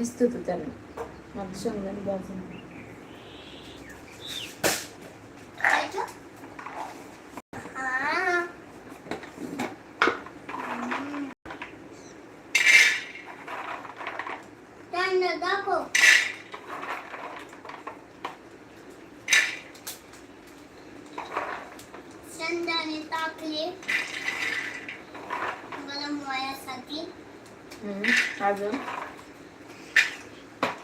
दिसत होतं त्यांना मला शेंगदाणे भाजून खायचं? हा. त्यांना दाखव शेंगदाणे टाकले गरम व्हायसाठी हम्म, अजून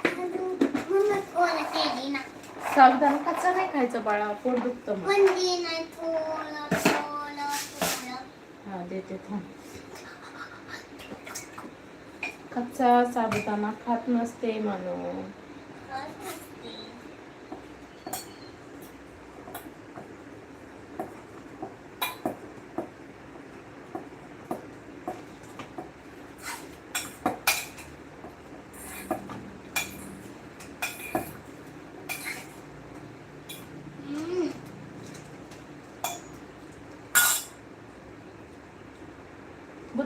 मम्मी कोण केली ना साबुदाणा कच्चा नाही खायचं बाळा पोट दुखतं हा देते कच्चा साबुदाणा खात नसते म्हणून खात असते. हम्म. गुतला जातात आज म्हणजे काय माझा हा माझं कलर होतं पण मी लावत होते डोक्याला ते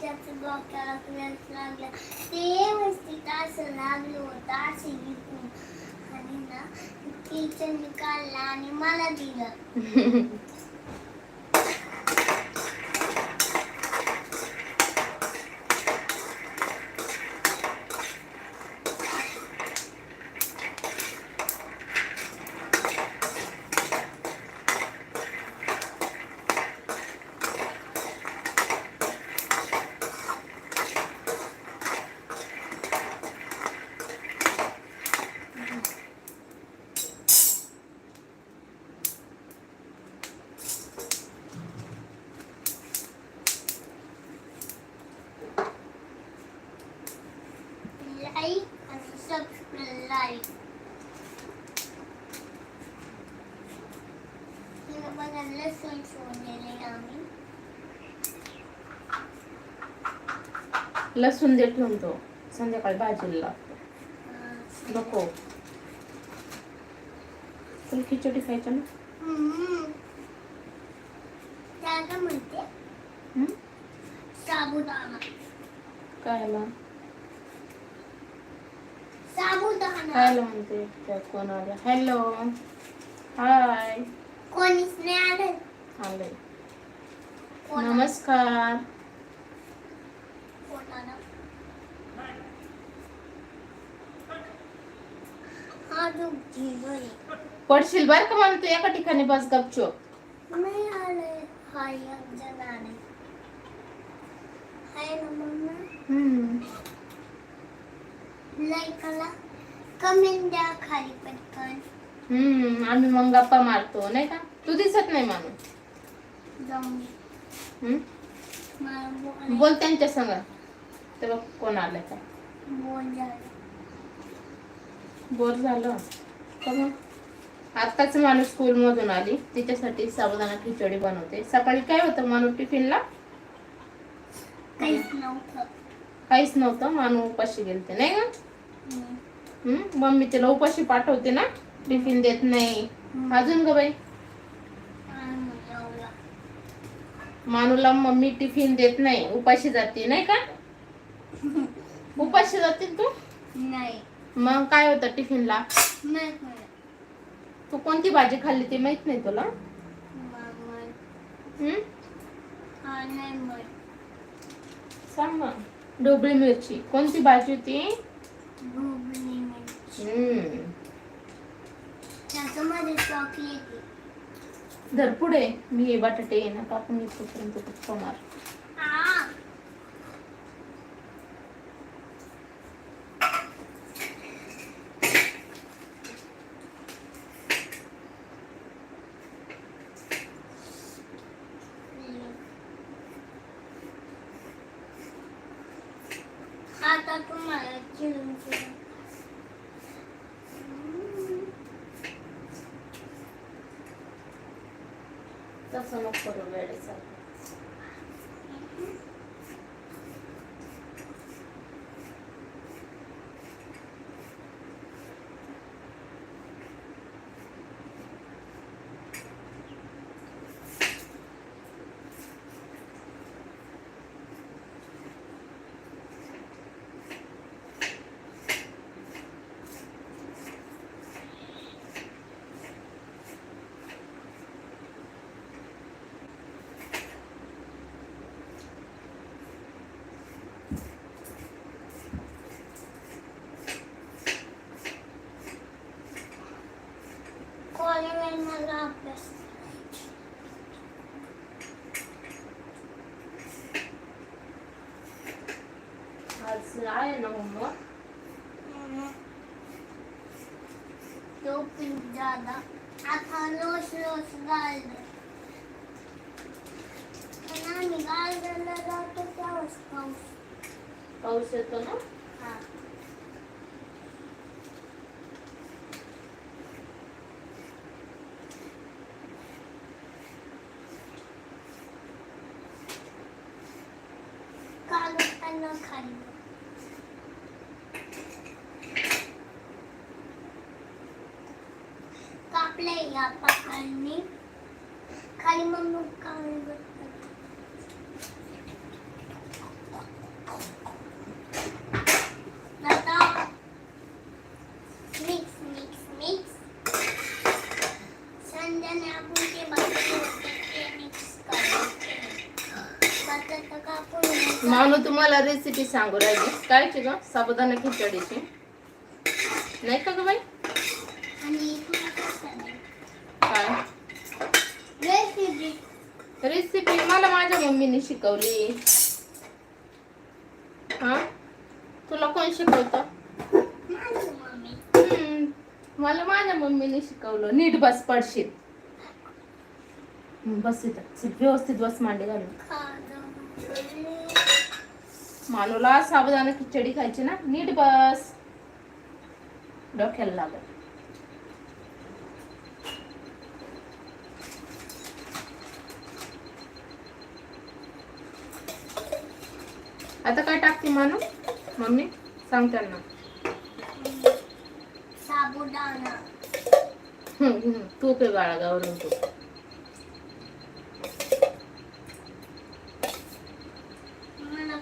कोणाला काही कळलंच त्याचं डोक्याला क्लेस लागलं ते व्यवस्थित असं लागलं होतं असे विकून आणि ना किचन काढला आणि मला दिलं लाईक आणि सबस्क्राईब बघा लसूण सोडलेले आम्ही लसूण दे ठेवून तो संध्याकाळी भाजीला लागतो नको तुला खिचडी खायचं ना. त्याला म्हणते? साबुदाणा कायला साबुदाणा कायला म्हणते त्या कोण आल्या हॅलो हाय कोणीच नाही आलं? आले कोण नमस्कार. कोण आलं? हा दुखती बरी. पडशील बर का मला? तू एका ठिकाणी बस नाही आले. हाय एक जण आले हाय ना मम्मा? हम्म. कमेंट द्या खाली पटकन. हम्म आम्ही मग गप्पा मारतो नाही का? तू दिसत नाही? मला बोल त्यांच्या संग. तेव्हा कोण आलं का. बोल झालं बोर झालं. आत्ताच माणूस स्कूल मधून आली. तिच्यासाठी साबुदाणा खिचडी बनवते. सकाळी काय होतं माणूस टिफिनला? काहीच नव्हतं. काहीच नव्हतं. मानू उपाशी गेलते नाही का? मम्मी तिला उपाशी पाठवते ना? टिफिन देत नाही. अजून ग बाई. मानूला मम्मी टिफिन देत नाही. उपाशी जाते नाही का? उपाशी जाते तू? नाही. मग काय होतं टिफिनला. तू कोणती भाजी खाल्ली ते माहीत नाही तुला? हा? सांग ढोबळी मिरची. कोणती भाजी होती भोगली मिरची हम्म त्याच्यामध्ये चॉकलेट धर पुढे मी हे बटाटे आहे ना कापून येतो पर्यंत तू खाणार हा आता तुम्हाला चिरून चिरून तसं नको करू वेळेसारखं कॉलेजला मला अभ्यास आज आहे ना होमवर्क तो पिझ्झा आता रोज रोज गार्डन पण आम्ही गार्डनला जातो तेव्हाच पाऊस पाऊस येतो ना हा कागदांना खाली कापले या पाकांनी खाली मग कागद आता मिक्स मिक्स मिक्स संध्याने आपण ते बाकी होते ते मिक्स खाली बटाटा कापून मानू तुम्हाला रेसिपी सांगू राहिली. कायची ग साबुदाणा खिचडीची. नाही का ग बाई आणि तुला कसं नाही काय रेसिपी रेसिपी मला कोणी शिकवली? हा तुला कोण शिकवत? मला माझ्या मम्मीने शिकवलं. नीट बस पडशील. बस इथं. व्यवस्थित बस मांडी घालून. मानूला साबुदाणा खिचडी खायची ना? नीट बस. डोक्याला लागत आता काय टाकते मानू? मम्मी सांग त्यांना. साबुदाणा. हम्म, हम्म, तूप आहे बाळा गावरून तूप मला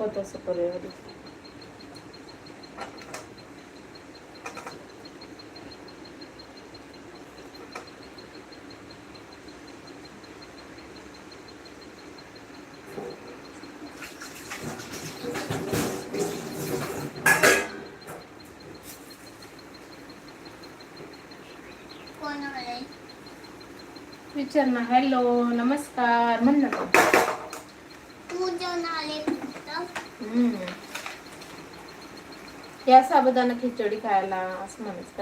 आधी. कोण आलंय विचार ना हॅलो नमस्कार म्हण ना तू. जेवण आले. या साबुदाणा खिचडी खायला असं म्हणायचं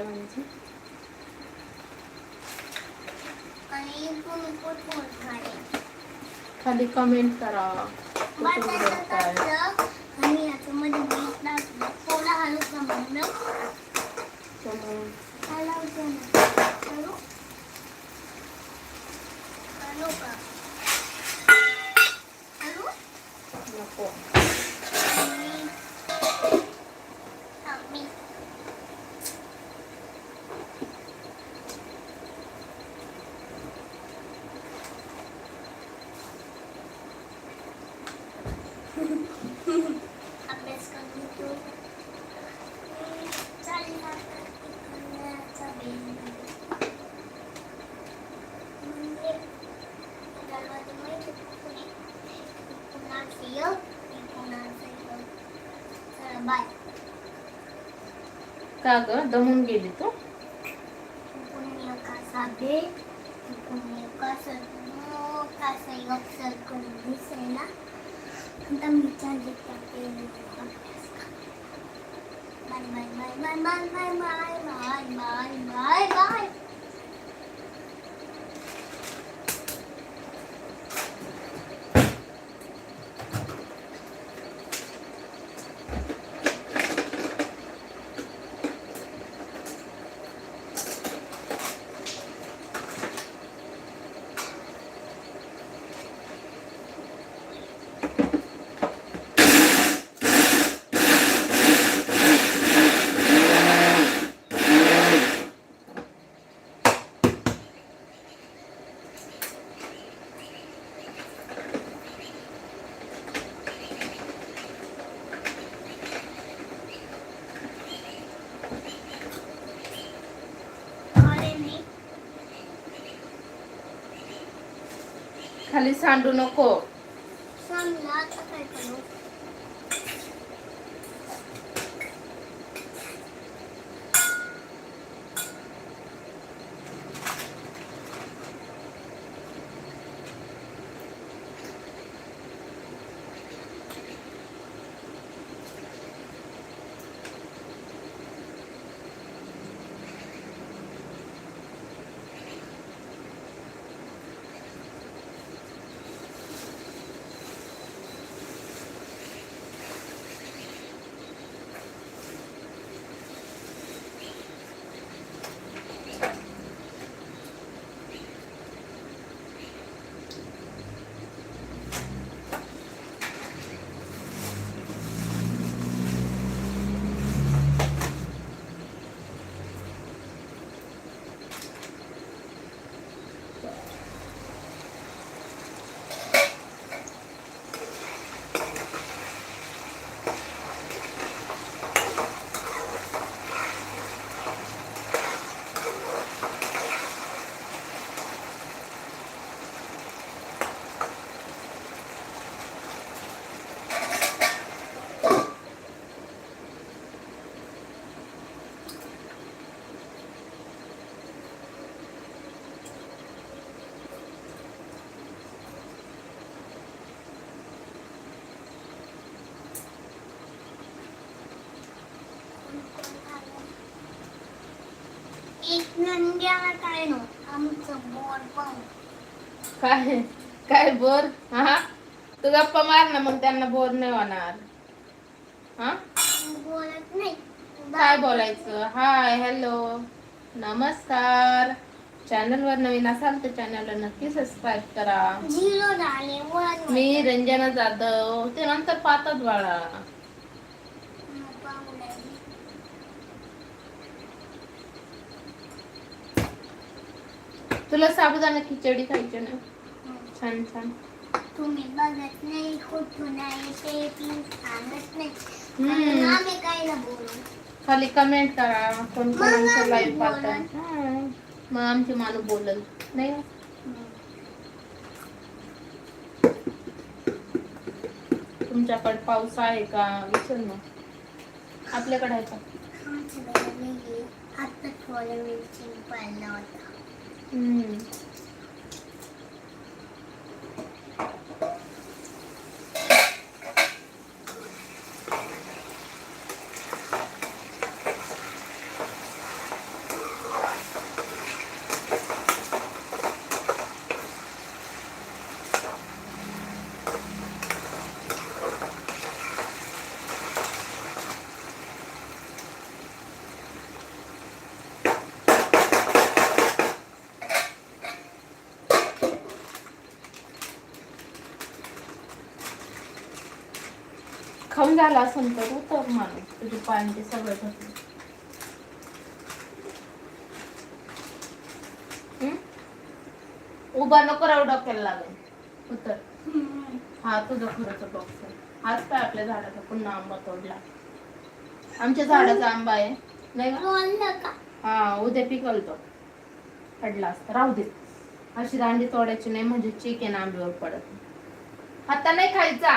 काय कोण कोण खाले कमेंट करा. कुठून बटाटा बोलताय टाकलं आणि याच्यामध्ये मीठ टाकलं थोडा हलू का मम्मी तुम्ही हलवते ना हलू हलू का हलू नको आणि हा, मी अभ्यास करून तू चालला करण्याचा बेल म्हणजे दरवाजा माहिती कुणी य चला बाय का ग? दमून गेली तू? कसा बे पुण्य कसं मोठासा अक्षर करून दिसेना आता मी त्याचे bye bye bye bye bye bye bye bye bye bye bye अरे नाही खाली सांडू नको. काय? एक नंद्याला काय नो आमचं बोर? पण काय काय बोर हा? तू गप्पा मार ना मग त्यांना बोर नाही होणार. हा? बोलत नाही काय बोलायचं? Hi hello. नमस्कार. चॅनल वर नवीन असाल तर चॅनलला नक्की सबस्क्राईब करा. मी रंजना जाधव. ते नंतर पाहतात बाळा. तुला साबुदाणा खिचडी खायची ना? छान छान. तुम्ही बघत नाही कुठून आहे ते प्लीज सांगत नाही. हम्म. आम्ही काय ना बोलू? खाली कमेंट करा कोण कोण मग आमचं आम्ही लाईव्ह बोलू. पाहतात. मग आमची माणूस बोलल नाही का? तुमच्याकडे पाऊस आहे का? विचार मग. आपल्याकडे आहे का? आमच्याकडे नाहीये. आता थोड्या वेळची पडला होता. 嗯。खाऊन झाला असेल तर उतर माणूस तुझे पाणी ते सगळं घातलं? उभा नको राहू डोक्याला लागेल उतर. हा तुझं खरंच बॉक्स आहे हाच काय आपल्या झाडाचा पुन्हा आंबा तोडला. आमच्या झाडाचा आंबा आहे. नाही हा उद्या पिकलतो. पडला असता. राहू दे. अशी दांडी तोडायची नाही म्हणजे चिकन आंब्यावर पडत. आता नाही खायचा.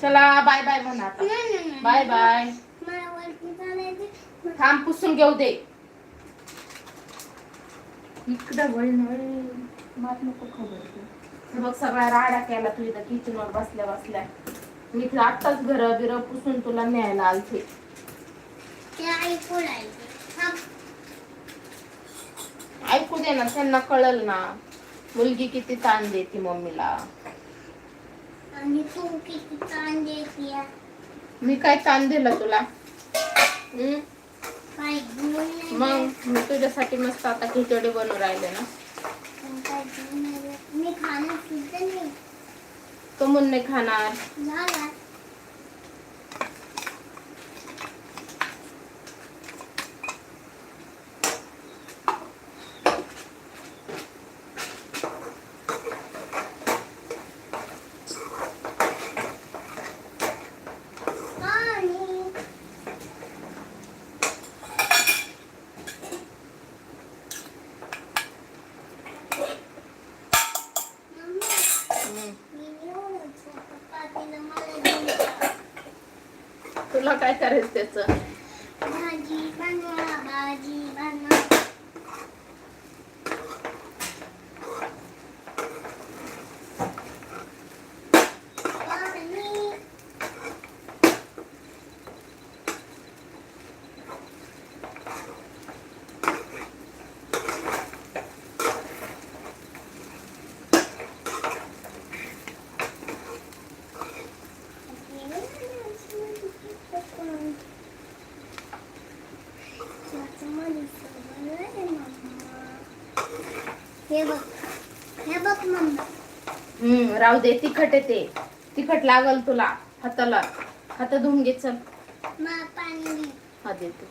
चला बाय बाय म्हणा. बाय बाय थांब पुसून घेऊ दे इकडं वळ वळ. मात नको खबर बघ सगळा राडा केला तू इथं किचन वर बसल्या बसल्या मी इथं आत्ताच घर बिर पुसून तुला न्यायला आलते. ऐकू दे ना त्यांना कळल ना मुलगी किती ताण देते मम्मीला? आणि तू किती ताण देते मी काय ताण दिलं तुला? हम्म? काय गुण नाही मग मी तुझ्यासाठी मस्त आता खिचडी बनवून राहिले ना. पण काय गुण नाही. मी खाणं सुद्धा नाही. तो म्हणून नाही खाणार. झाला आणि मम्मी हम्म. मी येऊन पप्पा तिला मला घेऊन जा. तुला काय करायचं त्याचं भाजी बनवा भाजी बनवा आणि हे बघ हे बघ मम्मा हम्म राहू दे तिखट आहे ते तिखट लागल तुला हाताला. हात धुवून घे चल. हा देते.